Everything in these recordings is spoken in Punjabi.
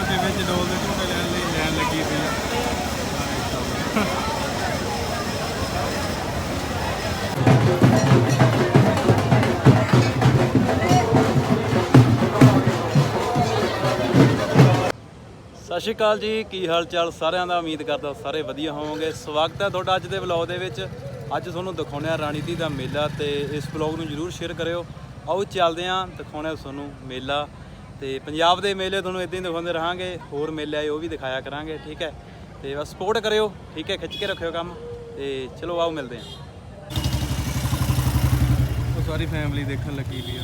ਦੇ ਵਿੱਚ ਡੋਲ ਦੇ ਝੂਟੇ ਲੈਣ ਲਈ ਲੈਣ ਲੱਗੀ ਸੀ। ਸਤਿ ਸ਼੍ਰੀ ਅਕਾਲ ਜੀ, ਕੀ ਹਾਲ ਚਾਲ ਸਾਰਿਆਂ ਦਾ? ਉਮੀਦ ਕਰਦਾ ਸਾਰੇ ਵਧੀਆ ਹੋਵੋਗੇ। ਸਵਾਗਤ ਹੈ ਤੁਹਾਡਾ ਅੱਜ ਦੇ ਵਲੌਗ ਦੇ ਵਿੱਚ। ਅੱਜ ਤੁਹਾਨੂੰ ਦਿਖਾਉਂਦੇ ਆ ਰਾਣੀ ਦੀ ਦਾ ਮੇਲਾ ਤੇ ਇਸ ਵਲੌਗ ਨੂੰ ਜਰੂਰ ਸ਼ੇਅਰ ਕਰਿਓ। ਆਓ ਚੱਲਦੇ ਆਂ ਦਿਖਾਉਂਦੇ ਤੁਹਾਨੂੰ ਮੇਲਾ। ਤੇ ਪੰਜਾਬ ਦੇ ਮੇਲੇ ਤੁਹਾਨੂੰ ਇਦਾਂ ਹੀ ਦਿਖਾਉਂਦੇ ਰਹਾਂਗੇ, ਹੋਰ ਮੇਲੇ ਆਏ ਉਹ ਵੀ ਦਿਖਾਇਆ ਕਰਾਂਗੇ, ਠੀਕ ਹੈ? ਤੇ ਬਸ ਸਪੋਰਟ ਕਰਿਓ, ਠੀਕ ਹੈ? ਖਿੱਚ ਕੇ ਰੱਖਿਓ ਕੰਮ ਤੇ ਚਲੋ ਆਓ ਮਿਲਦੇ ਆਂ ਉਹ ਸਾਰੀ ਫੈਮਿਲੀ ਦੇਖਣ ਲੱਗੀ ਵੀ ਆ।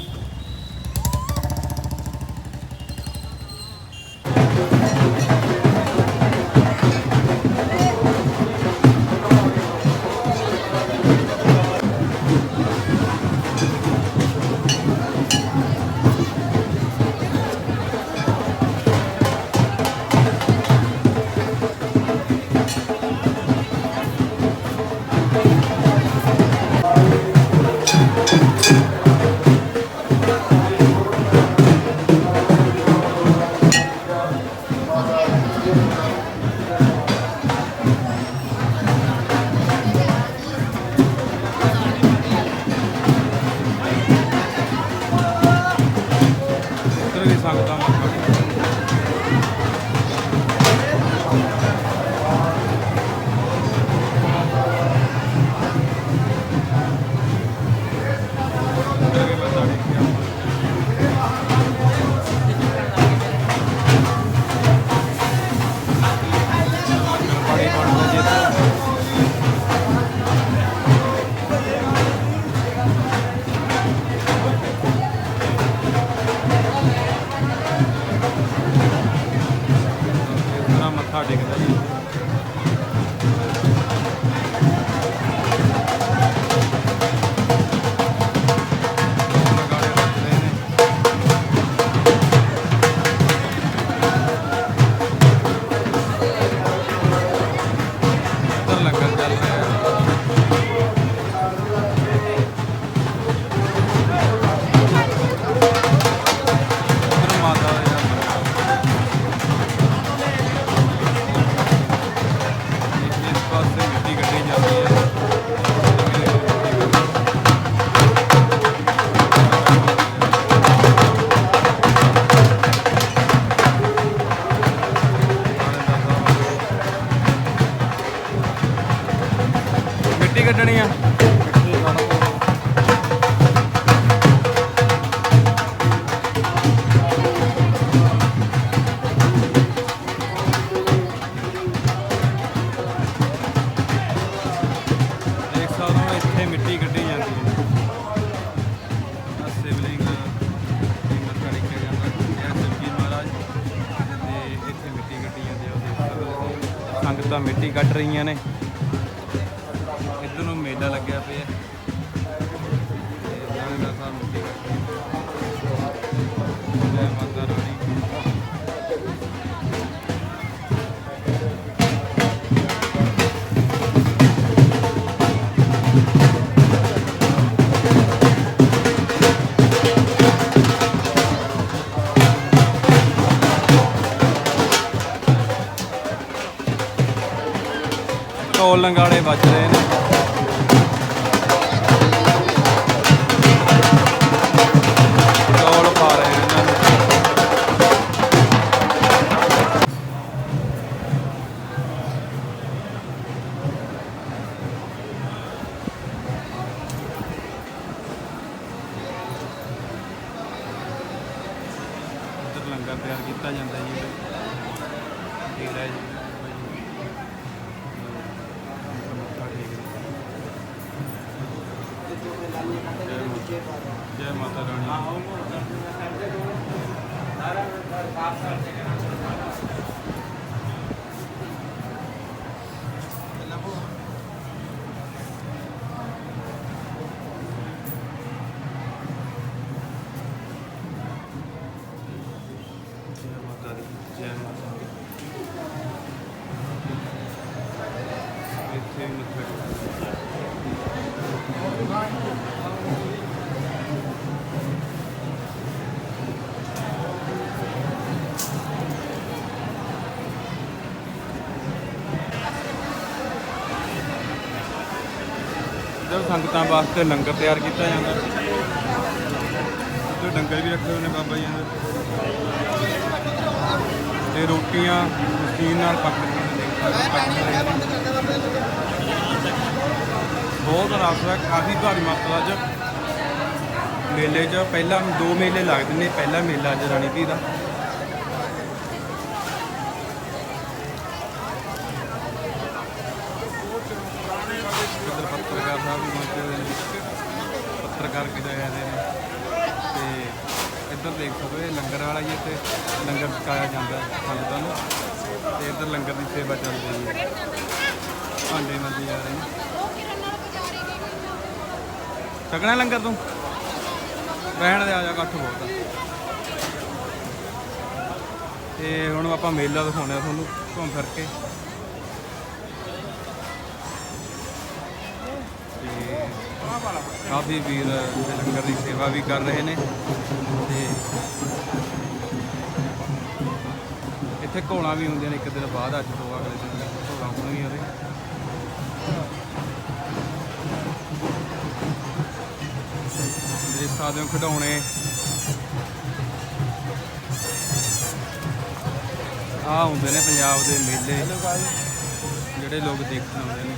ਮਿੱਟੀ ਕੱਢੀ ਜਾਂਦੀ ਹੈ। ਸਿਵਲਿੰਗ ਸਿੰਗਰ ਕੜੀ ਕੇ ਜਾਂਦਾ ਇਹ ਸਬਜੀ ਮਹਾਰਾਜ ਤੇ ਇੱਥੇ ਮਿੱਟੀ ਕੱਢੀ ਜਾਂਦੀ ਹੈ ਉਹ ਦੇਖ ਸਕਦੇ ਸੰਗਤਾਂ ਮਿੱਟੀ ਕੱਢ ਰਹੀਆਂ ਨੇ। ਇੱਧਰ ਨੂੰ ਮੇਲਾ ਲੱਗਿਆ ਪਿਆ। ਢੋਲ ਲੰਗਾੜੇ ਵੱਜ ਰਹੇ ਨੇ। ਢੋਲ ਪਾ ਰਹੇ ਨੇ ਇਹਨਾਂ ਨੂੰ। ਇੱਧਰ ਲੰਗਰ ਤਿਆਰ ਕੀਤਾ ਜਾਂਦਾ ਜੀ। ਠੀਕ ਹੈ ਜੀ। ਸੰਗਤਾਂ ਵਾਸਤੇ ਲੰਗਰ ਤਿਆਰ ਕੀਤਾ ਜਾਂਦਾ। ਇੱਧਰ ਡੰਗਰ ਵੀ ਰੱਖੇ ਹੋਏ ਨੇ ਬਾਬਾ ਜੀ ਦੇ। ਤੇ ਰੋਟੀਆਂ ਮਸ਼ੀਨ ਨਾਲ ਪੱਕ ਬਹੁਤ ਰਸ ਹੈ, ਕਾਫੀ ਭਾਰੀ ਮਾਤਰਾ 'ਚ। ਮੇਲੇ 'ਚ ਪਹਿਲਾਂ ਦੋ ਮੇਲੇ ਲੱਗਦੇ ਨੇ, ਪਹਿਲਾ ਮੇਲਾ ਅੱਜ ਰਾਣੀ ਧੀ ਦਾ ਇੱਧਰ ਪੱਤਰਕਾਰ ਸਾਹਿਬ ਵੀ ਪਹੁੰਚੇ ਹੋਏ ਨੇ ਪੱਤਰਕਾਰ ਕਿਤੇ ਆਏ ਨੇ ਤੇ ਇੱਧਰ ਦੇਖ ਸਕਦੇ ਹੋ, ਲੰਗਰ ਵਾਲਾ ਲੰਗਰ ਛਕਾਇਆ ਜਾਂਦਾ ਹੈ ਸੰਗਤਾਂ ਨੂੰ। ਤੇ ਇੱਧਰ ਲੰਗਰ ਦੀ ਸੇਵਾ ਚੱਲ ਰਹੀ ਹੈ। ਭਾਂਡੇ ਮੰਦੀ ਜਾ ਰਹੇ ਨੇ। ਛਕਣਾ ਲੰਗਰ ਤੂੰ? ਰਹਿਣ ਦੇ ਆ ਜਾ, ਇਕੱਠ ਬਹੁਤ ਆ। ਤੇ ਹੁਣ ਆਪਾਂ ਮੇਲਾ ਦਿਖਾਉਣਾ ਤੁਹਾਨੂੰ, ਘੁੰਮ ਫਿਰ ਕੇ। ਕਾਫੀ ਵੀਰ ਲੰਗਰ ਦੀ ਸੇਵਾ ਵੀ ਕਰ ਰਹੇ ਨੇ। ਤੇ ਇੱਥੇ ਘੋਲਾਂ ਵੀ ਹੁੰਦੀਆਂ ਨੇ, ਇੱਕ ਦਿਨ ਬਾਅਦ ਅੱਜ ਤੋਂ ਅਗਲੇ ਦਿਨ ਘੋਲਾਂ ਹੋਣਗੀਆਂ ਉਹਦੇ। ਦੇਖ ਸਕਦੇ ਹੋ ਖਿਡੌਣੇ। ਆ ਹੁੰਦੇ ਨੇ ਪੰਜਾਬ ਦੇ ਮੇਲੇ, ਜਿਹੜੇ ਲੋਕ ਦੇਖਣ ਆਉਂਦੇ ਨੇ।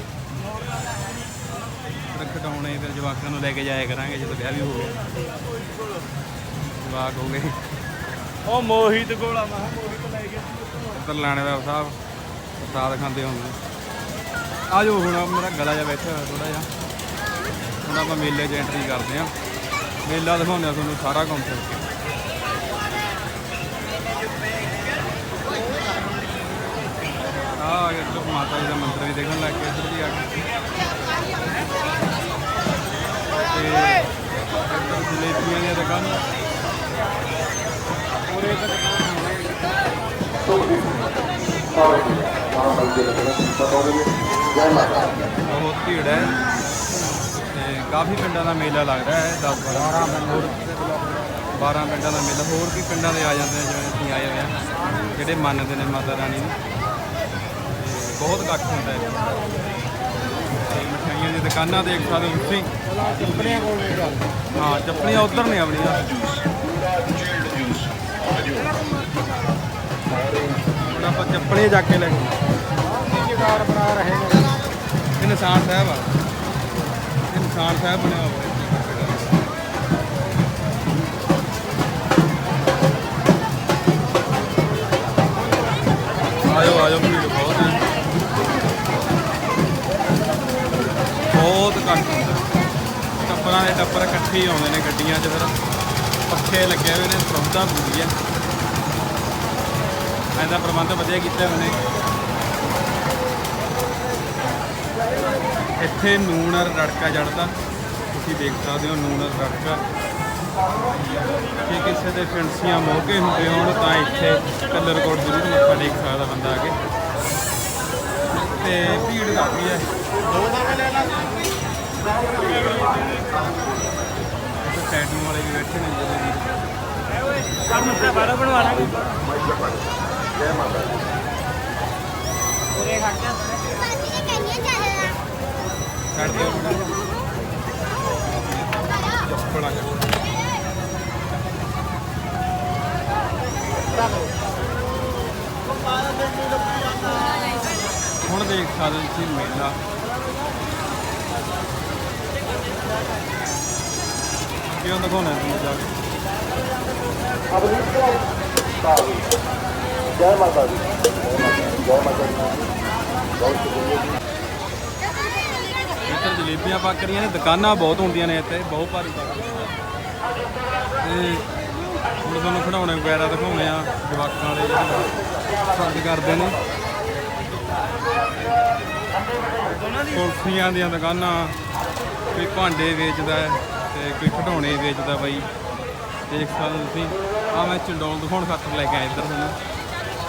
ਤੇ ਖਿਡੌਣੇ ਫਿਰ ਜਵਾਕਾਂ ਨੂੰ ਲੈ ਕੇ ਜਾਇਆ ਕਰਾਂਗੇ, ਜਦੋਂ ਵਿਆਹ ਵੀ ਹੋ ਗਿਆ। ਜਵਾਕ ਹੋ ਗਏ। ਉਹ ਮੋਹਿਤ ਕੋਲਾ ਮਾ ਮੋਹਿਤ ਲੈ ਗਿਆ ਇੱਧਰ ਲਾਣੇਦਾਰ ਸਾਹਿਬ, ਪ੍ਰਸਾਦ ਖਾਂਦੇ ਹੁੰਦੇ। ਨੇ ਆ ਜਾਓ ਹੁਣ ਮੇਰਾ ਗਲਾ ਜਿਹਾ ਬੈਠਾ ਹੋਇਆ ਥੋੜਾ ਜਿਹਾ। ਹੁਣ ਆਪਾਂ ਮੇਲੇ 'ਚ ਐਂਟਰੀ ਕਰਦੇ ਹਾਂ। ਮੇਲਾ ਦਿਖਾਉਂਦੇ ਆ ਤੁਹਾਨੂੰ ਸਾਰਾ ਕੰਮ ਫਿਰ ਕੇ। ਆ ਆ ਮਾਤਾ ਜੀ ਦਾ ਮੰਦਿਰ ਵੀ ਦੇਖਣ ਲੱਗ ਗਏ ਇੱਧਰ ਵੀ ਆ ਗਏ। ਤੇ ਜਲੇਬੀਆਂ ਦੀਆਂ ਦੁਕਾਨਾਂ। ਪੂਰੇ ਤੱਕ ਬਹੁਤ ਭੀੜ ਹੈ। ਤੇ ਕਾਫੀ ਪਿੰਡਾਂ ਦਾ ਮੇਲਾ ਲੱਗਦਾ ਹੈ 10 12 ਹੋਰ 12 ਪਿੰਡਾਂ ਦਾ ਮੇਲਾ। ਹੋਰ ਵੀ ਪਿੰਡਾਂ ਦੇ ਆ ਜਾਂਦੇ ਨੇ ਜਿਵੇਂ ਅਸੀਂ ਆਏ ਹੋਏ ਹਾਂ ਜਿਹੜੇ ਮੰਨਦੇ ਨੇ ਮਾਤਾ ਰਾਣੀ ਨੂੰ। ਬਹੁਤ ਇਕੱਠ ਹੁੰਦਾ ਹੈ। ਮਠਿਆਈਆਂ ਦੀ ਦੁਕਾਨਾਂ ਦੇਖ ਸਕਦੇ ਹੋ ਤੁਸੀਂ। ਚੱਪੜੀਆਂ ਕੋਲ ਹਾਂ ਚੱਪਲੀਆਂ ਉਧਰ ਨੇ ਆਪਣੀਆਂ। ਹੁਣ ਆਪਾਂ ਚੱਪਲੇ ਜਾ ਕੇ ਲੈ ਗਏ ਜਗਾਰ ਬਣਾ ਰਹੇ ਨੇ। ਇਹ ਨਿਸ਼ਾਨ ਸਾਹਿਬ ਆ। ਇਹ ਨਿਸ਼ਾਨ ਸਾਹਿਬ ਬਣਿਆ ਹੋਇਆ ਆਇਓ ਆਇਓ ਭੀੜ ਬਹੁਤ ਹੈ। ਬਹੁਤ ਘੱਟ ਹੁੰਦਾ। ਟੱਪਰਾਂ ਦੇ ਟੱਪਰ ਇਕੱਠੇ ਹੀ ਆਉਂਦੇ ਨੇ ਗੱਡੀਆਂ 'ਚ ਫਿਰ। ਪੱਖੇ ਲੱਗੇ ਹੋਏ ਨੇ ਸਰੋਤਾ ਪੂਰੀ ਹੈ ਐਦਾ ਪ੍ਰਬੰਧ ਵਧੀਆ ਕੀਤਾ ਉਹਨੇ ਇੱਥੇ ਨੂਣ ਔਰ ਰੜਕਾ ਜੜਦਾ ਤੁਸੀਂ ਦੇਖ ਸਕਦੇ ਹੋ ਨੂਣ ਰੜਕਾ। ਜੇ ਕਿਸੇ ਦੇ ਫਿੰਸੀਆਂ ਮੋਗੇ ਹੁੰਦੇ ਹੋਣ ਤਾਂ ਇੱਥੇ ਕਲਰ ਕੋਡ ਜ਼ਰੂਰ ਮੱਥਾ ਟੇਕ ਸਕਦਾ ਬੰਦਾ ਆ ਕੇ। ਤੇ ਭੀੜ ਕਾਫੀ ਹੈ। ਇੱਥੇ ਟੈਟੂ ਵਾਲੇ ਵੀ ਬੈਠੇ ਨੇ ਜਿਹੜੇ ਵੀ। ਕੰਮ ਤੇ ਬਾਰਾ ਬਣਵਾ ਲਾਂਗੇ ਉਰੇ ਜਾ। ਦਿਓ ਹੁਣ ਦੇਖ ਸਕਦੇ ਤੁਸੀਂ ਮੇਲਾ। ਕਿਉਂ ਦਿਖਾਉਣਾ ਤੁਹਾਨੂੰ ਜਾ ਕੇ। ਜੈ ਮਾਤਾ ਦੀ। ਜੈ ਮਾਤਾ ਦੀ। ਬਹੁਤ ਸ਼ੁਕਰੀਆ ਇੱਧਰ ਜਲੇਬੀਆਂ ਪੱਕ ਰਹੀਆਂ ਨੇ, ਦੁਕਾਨਾਂ ਬਹੁਤ ਹੁੰਦੀਆਂ ਨੇ ਇੱਥੇ, ਬਹੁਤ ਭਾਰੀ ਪੱਕ ਤੇ ਹੁਣ ਤੁਹਾਨੂੰ ਖਿਡੌਣੇ ਵਗੈਰਾ ਦਿਖਾਉਣੇ ਆ, ਜਵਾਕਾਂ ਵਾਲੇ ਜਿਹੜੇ ਪਸੰਦ ਕਰਦੇ ਨੇ। ਕੁਲਫੀਆਂ ਦੀਆਂ ਦੁਕਾਨਾਂ, ਕੋਈ ਭਾਂਡੇ ਵੇਚਦਾ ਹੈ ਤੇ ਕੋਈ ਖਿਡੌਣੇ ਵੇਚਦਾ ਬਾਈ। ਦੇਖ ਸਕਦੇ ਹੋ ਤੁਸੀਂ। ਆ ਮੈਂ ਚੰਡੋਲ ਦਿਖਾਉਣ ਖਾਤਰ ਲੈ ਕੇ ਆਇਆ ਇੱਧਰ ਤੁਹਾਨੂੰ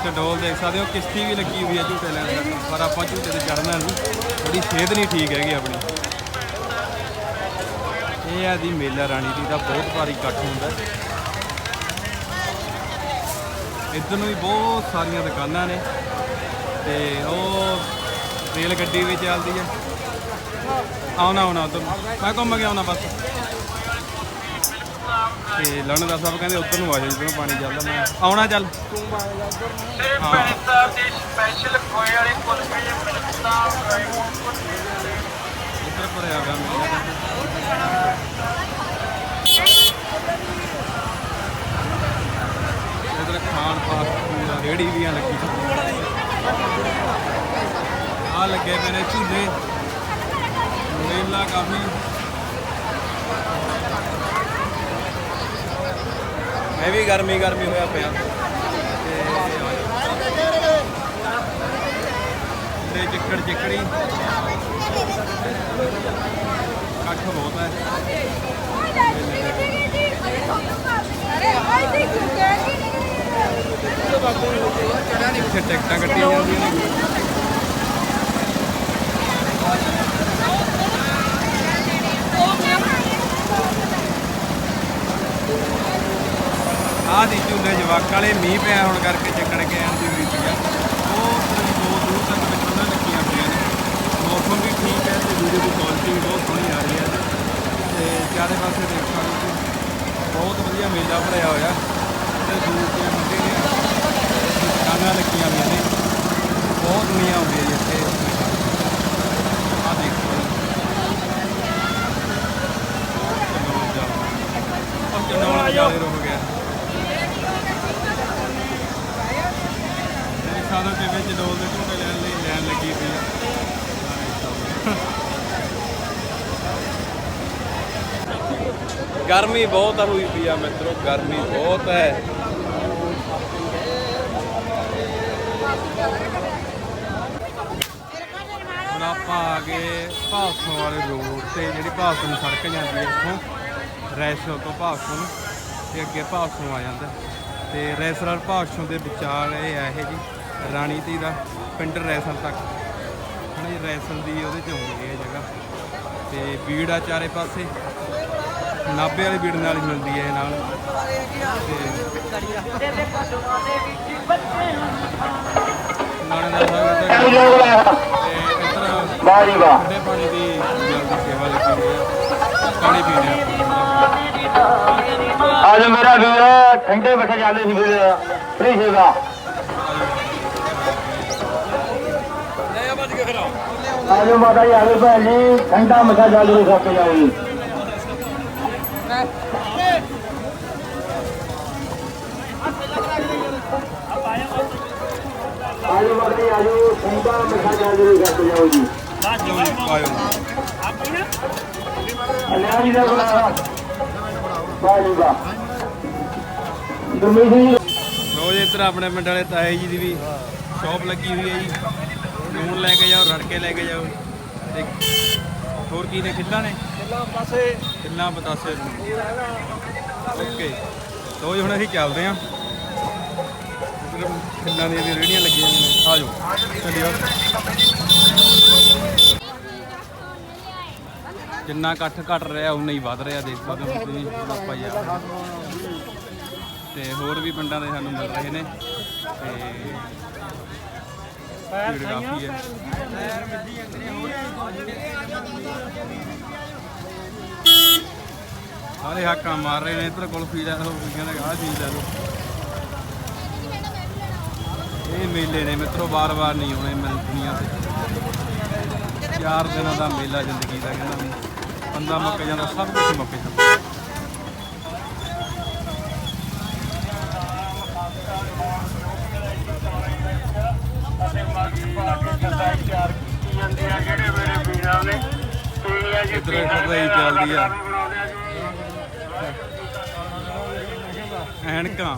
ਚੰਡੋਲ ਦੇਖ ਸਕਦੇ ਹੋ, ਕਿਸ਼ਤੀ ਵੀ ਲੱਗੀ ਹੋਈ ਹੈ ਝੂਟੇ ਲੈਣ ਦੀ, ਪਰ ਆਪਾਂ ਝੂਟੇ ਤੇ ਚੜਨਾ ਨਹੀਂ। ਥੋੜੀ ਸਿਹਤ ਨਹੀਂ ਠੀਕ ਹੈਗੀ ਆਪਣੀ। ਇਹ ਆ ਦੀ ਮੇਲਾ ਰਾਣੀ ਦੀ ਦਾ, ਬਹੁਤ ਭਾਰੀ ਇਕੱਠ ਹੁੰਦਾ ਇੱਧਰ ਨੂੰ ਵੀ ਬਹੁਤ ਸਾਰੀਆਂ ਦੁਕਾਨਾਂ ਨੇ, ਤੇ ਉਹ ਰੇਲ ਗੱਡੀ ਵੀ ਚੱਲਦੀ ਹੈ। ਆਉਣਾ ਆਉਣਾ ਉਧਰ ਮੈਂ ਘੁੰਮ ਕੇ ਆਉਣਾ ਬਸ। ਤੇ ਲਣ ਦਾ ਸਾਹਿਬ ਕਹਿੰਦੇ ਉੱਧਰ ਨੂੰ ਆ ਜਾ ਜਿੱਧਰੋਂ ਪਾਣੀ ਚੱਲਦਾ। ਮੈਂ ਆਉਣਾ ਚੱਲ। ਹਾਂ ਇੱਧਰ ਭਰਿਆ ਗਿਆ ਮੇਰਾ ਇਧਰ ਖਾਣ ਪਾਸ ਰੇੜੀ ਵੀ ਆ ਲੱਗੀ। ਆ ਲੱਗੇ ਨੇ ਝੂਲੇ। ਮੇਲਾ ਕਾਫੀ ਮੈਂ ਵੀ ਗਰਮੀ ਗਰਮੀ ਹੋਇਆ ਪਿਆ। ਤੇ ਚਿੱਕੜ ਚਿੱਕੜੀ। ਕੱਠ ਬਹੁਤ ਹੈ। ਇੱਥੇ ਟਿਕਟਾਂ ਕੱਟੀਆਂ ਜਾਂਦੀਆਂ ਨੇ ਆਹ ਦੀ ਝੂਲੇ ਜਵਾਕ ਵਾਲੇ ਮੀਂਹ ਪਿਆ ਹੋਣ ਕਰਕੇ ਚੱਕਣ ਕੇ ਦੀ ਹੋਈ ਸੀ ਉਹ ਤੇਰੀ ਦੋ ਦੂਰ ਤੱਕ ਵਿੱਚ ਲੱਗੀਆਂ ਪਈਆਂ ਨੇ। ਮੌਸਮ ਵੀ ਠੀਕ ਹੈ ਤੇ ਵੀਡੀਓ ਦੀ ਕੁਆਲਿਟੀ ਵੀ ਬਹੁਤ ਸੋਹਣੀ ਆ ਰਹੀ ਹੈ ਤੇ ਚਾਰੇ ਪਾਸੇ ਦੇਖ ਸਕਦੇ ਤੁਸੀਂ ਬਹੁਤ ਵਧੀਆ ਮੇਲਾ ਭਰਿਆ ਹੋਇਆ। ਤੇ ਦੂਰ ਦੀਆਂ ਮੰਡੀ ਦੀਆਂ ਦੁਕਾਨਾਂ ਲੱਗੀਆਂ ਹੋਈਆਂ ਨੇ। ਬਹੁਤ ਦੁਨੀਆ ਆਉਂਦੀ ਹੈ ਜੀ ਇੱਥੇ। ਆਹ ਦੇਖੋ ਉਹ ਚੰਨੌਲ ਜਾਲੇ ਰੁਕ ਗਿਆ ਮੇਰੇ ਸਾਧਨ ਦੇ ਵਿੱਚ ਡੋਲ ਦੇ ਝੂਟੇ ਲੈਣ ਲਈ ਲੈਣ ਲੱਗੀ ਪਈ ਆ ਗਰਮੀ ਬਹੁਤ ਹੋਈ ਪਈ ਆ ਮਿੱਤਰੋ ਗਰਮੀ ਬਹੁਤ ਹੈ। ਹੁਣ ਆਪਾਂ ਆ ਗਏ ਭਾਸੋਂ ਵਾਲੇ ਰੋਡ ਤੇ ਜਿਹੜੀ ਭਾਸੋਂ ਨੂੰ ਸੜਕ ਜਾਂਦੀ ਹੈ ਇੱਥੋਂ। ਰੈਸ਼ੋ ਤੋਂ ਭਾਸੋਂ ਨੂੰ ਤੇ ਅੱਗੇ ਭਾਸੋਂ ਆ ਜਾਂਦਾ। ਤੇ ਰੈਸਲਰ ਭਾਸੋਂ ਦੇ ਵਿਚਾਰ ਇਹ ਇਹ ਜੀ। ਰਾਣੀ ਤੀ ਦਾ ਪਿੰਡ ਰੈਸਲ ਤੱਕ। ਹਣਾ ਰੈਸਲ ਦੀ ਉਹਦੇ ਚ ਆਉਂਦੀ ਹੈ ਜਗ੍ਹਾ। ਤੇ ਬੀੜ ਆ ਚਾਰੇ ਪਾਸੇ। ਨਾਭੇ ਵਾਲੀ ਬੀੜ ਨਾਲ ਹੀ ਮਿਲਦੀ ਹੈ ਇਹ ਨਾਲ। ਵਾਹ। ਠੰਡੇ ਪਾਣੀ ਦੀ ਸੇਵਾ ਲੱਗੀ ਹੋਈ ਹੈ। ਪਾਣੀ ਪੀਣੇ ਆਪਾਂ ਅੱਜ ਮੇਰਾ ਵੀਰ ਠੰਡੇ ਬੈਠੇ ਜਾਂਦੇ ਸੀ ਵੀਰ। ਫ੍ਰੀ ਸੇਵਾ। ਆਜੋ ਮਾਤਾ ਜੀ, ਆਜੋ ਭੈਣ ਜੀ ਠੰਡਾ ਮਿੱਠਾ ਜਲ ਦੇ ਸੱਪ ਜਾਓ ਜੀ। ਆਜੋ ਮਾਤਾ ਜੀ, ਆਜੋ ਠੰਡਾ ਮਿੱਠਾ ਜਲ ਦੇ ਸੱਪ ਜਾਓ ਜੀ। ਅਲਿਆ ਜੀ ਦਾ ਬੜਾ ਵਾਹ ਜੀ ਵਾਹ। ਗੁਰਮੀਤ ਜੀ। ਰੋਜ਼ ਇੱਧਰ ਆਪਣੇ ਪਿੰਡ ਵਾਲੇ ਤਾਏ ਜੀ ਦੀ ਵੀ ਸ਼ਾਪ ਲੱਗੀ ਹੋਈ ਹੈ ਜੀ। ਲੂਣ ਲੈ ਕੇ ਜਾਓ, ਰੜਕੇ ਲੈ ਕੇ ਜਾਓ। ਤੇ ਹੋਰ ਕੀ ਨੇ? ਖਿੱਲਾਂ ਨੇ? ਖਿੱਲਾਂ ਪਾਸੇ ਖਿੱਲਾਂ ਪਤਾਸੇ ਓਕੇ ਲੋ ਹੁਣ ਅਸੀਂ ਚੱਲਦੇ ਹਾਂ। ਇੱਧਰ ਦੀਆਂ ਵੀ ਰੇੜੀਆਂ ਲੱਗੀਆਂ ਹੋਈਆਂ ਨੇ, ਆ ਜਾਓ। ਚੱਲਿਓ ਜਿੰਨਾ ਇਕੱਠ ਘਟ ਰਿਹਾ ਉਨਾ ਹੀ ਵੱਧ ਰਿਹਾ ਦੇਖ ਸਕਦੇ ਹੋ ਤੁਸੀਂ, ਆਪਾਂ ਯਾਰ। ਤੇ ਹੋਰ ਵੀ ਪਿੰਡਾਂ ਦੇ ਸਾਨੂੰ ਮਿਲ ਰਹੇ ਨੇ। ਤੇ ਭੀੜ ਕਾਫੀ ਹੈ। ਸਾਰੇ ਹਾਕਾਂ ਮਾਰ ਰਹੇ ਨੇ ਇੱਧਰ ਕੁਲਫੀ ਲੈ ਲਓ ਕਹਿੰਦੇ ਆਹ ਚੀਜ਼ ਲੈ ਲਓ। ਇਹ ਮੇਲੇ ਨੇ ਮਿੱਤਰੋ ਬਾਰ-ਬਾਰ ਨਹੀਂ ਆਉਣੇ ਮਿਲ ਦੁਨੀਆ ਤੇ। ਚਾਰ ਦਿਨਾਂ ਦਾ ਮੇਲਾ ਜ਼ਿੰਦਗੀ ਦਾ ਕਹਿੰਦਾ ਬੰਦਾ ਮੁੱਕ ਜਾਂਦਾ ਸਭ ਕੁਝ ਮੁੱਕ ਜਾਂਦਾ। ਇੱਧਰ ਰਹੀ ਚੱਲਦੀ ਆ। ਐਨਕਾਂ।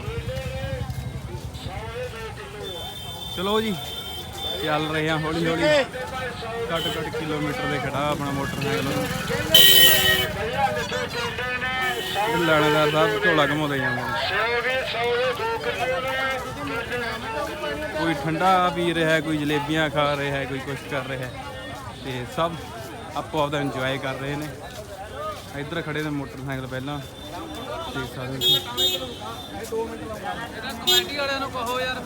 ਚਲੋ ਜੀ, ਚੱਲ ਰਹੇ ਆ ਹੌਲੀ ਹੌਲੀ। ਘੱਟ ਘੱਟ ਕਿਲੋਮੀਟਰ ਦੇ ਖੜਾ ਆਪਣਾ ਮੋਟਰਸਾਈਕਲ ਇਹ ਲੈਣੇਦਾਰ ਸਾਹਿਬ ਝੋਲਾ ਘਮਾਉਂਦੇ ਜਾਂਦੇ ਨੇ। ਕੋਈ ਠੰਡਾ ਪੀ ਰਿਹਾ, ਕੋਈ ਜਲੇਬੀਆਂ ਖਾ ਰਿਹਾ, ਕੋਈ ਕੁਝ ਕਰ ਰਿਹਾ। ਤੇ ਸਭ ਆਪੋ ਆਪਦਾ ਇੰਜੋਏ ਕਰ ਰਹੇ ਨੇ। ਇੱਧਰ ਖੜੇ ਨੇ ਮੋਟਰਸਾਈਕਲ ਪਹਿਲਾਂ। ਦੇਖ ਸਕਦੇ ਹੋ ਕਮੇਟੀ ਵਾਲਿਆਂ ਨੂੰ ਕਹੋ ਯਾਰ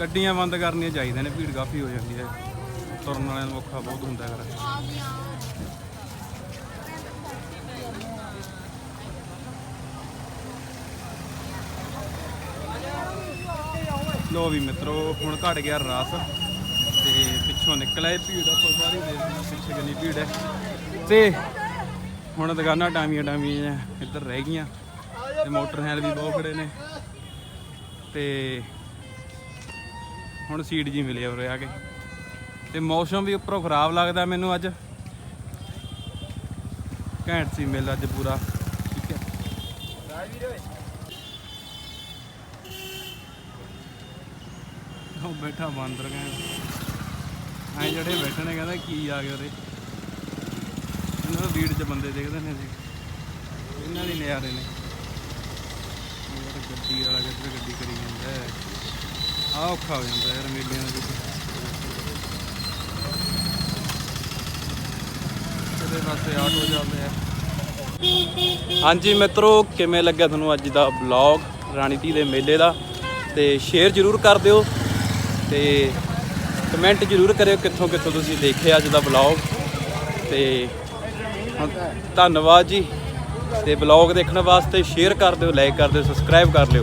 ਗੱਡੀਆਂ ਬੰਦ ਕਰਨੀਆਂ ਚਾਹੀਦੀਆਂ ਨੇ ਭੀੜ ਕਾਫੀ ਹੋ ਜਾਂਦੀ ਹੈ। ਤੁਰਨ ਵਾਲਿਆਂ ਨੂੰ ਔਖਾ ਬਹੁਤ ਹੁੰਦਾ ਹੈ ਲੋ ਵੀ ਮਿੱਤਰੋ, ਹੁਣ ਘਟ ਗਿਆ ਰਸ ਤੇ ਪਿੱਛੋਂ ਨਿਕਲ ਆਏ ਭੀੜ ਆਪਾਂ ਸਾਰੀ ਦੇਖਦੇ ਹਾਂ ਪਿੱਛੇ ਕਿੰਨੀ ਭੀੜ ਹੈ। ਤੇ ਹੁਣ ਦੁਕਾਨਾਂ ਟਾਮੀਆਂ ਟਾਮੀਆਂ ਇੱਧਰ ਰਹਿ ਗਈਆਂ ਤੇ ਮੋਟਰਸਾਈਕਲ ਵੀ ਬਹੁਤ ਖੜੇ ਨੇ। ਤੇ ਹੁਣ ਸੀਟ ਜੀ ਮਿਲੇ ਉਰੇ ਆ ਕੇ। ਤੇ ਮੌਸਮ ਵੀ ਉੱਪਰੋਂ ਖਰਾਬ ਲੱਗਦਾ ਮੈਨੂੰ ਅੱਜ। ਘੈਂਟ ਸੀ ਮੇਲਾ ਅੱਜ ਪੂਰਾ। ਠੀਕ ਹੈ। ਉਹ ਬੈਠਾ ਬਾਂਦਰ ਕਹਿੰਦਾ ਐ ਜਿਹੜੇ ਬੈਠੇ ਨੇ ਕਹਿੰਦਾ ਕੀ ਆ ਗਿਆ ਉਰੇ ਇਹਨਾਂ ਨੂੰ 'ਚ ਬੰਦੇ ਦੇਖਦੇ ਨੇ ਜੀ ਇਹਨਾਂ ਦੇ ਨਜ਼ਾਰੇ ਨੇ। ਯਾਰ ਗੱਡੀ ਵਾਲਾ ਕਿੱਧਰ ਗੱਡੀ ਕਰੀ ਜਾਂਦਾ ਹੈ। ਆਹ ਔਖਾ ਹੋ ਜਾਂਦਾ ਯਾਰ ਮੇਲਿਆਂ ਦੇ ਵਿੱਚ। ਕਿਤੇ ਪਾਸੇ ਆਟੋ ਚੱਲਦੇ ਆ। ਹਾਂਜੀ ਮਿੱਤਰੋ, ਕਿਵੇਂ ਲੱਗਿਆ ਤੁਹਾਨੂੰ ਅੱਜ ਦਾ ਵਲੌਗ ਰਾਣੀਤੀ ਦੇ ਮੇਲੇ ਦਾ। ਤੇ ਸ਼ੇਅਰ ਜ਼ਰੂਰ ਕਰ ਦਿਓ। ਤੇ ਕਮੈਂਟ ਜ਼ਰੂਰ ਕਰਿਓ ਕਿੱਥੋਂ ਕਿੱਥੋਂ ਤੁਸੀਂ ਦੇਖਿਆ ਅੱਜ ਦਾ ਵਲੌਗ ਤੇ ਧੰਨਵਾਦ ਜੀ। ਤੇ ਵਲੌਗ ਦੇਖਣ ਵਾਸਤੇ ਸ਼ੇਅਰ ਕਰ ਦਿਓ ਲਾਈਕ ਕਰ ਦਿਓ ਸਬਸਕ੍ਰਾਈਬ ਕਰ ਲਿਓ।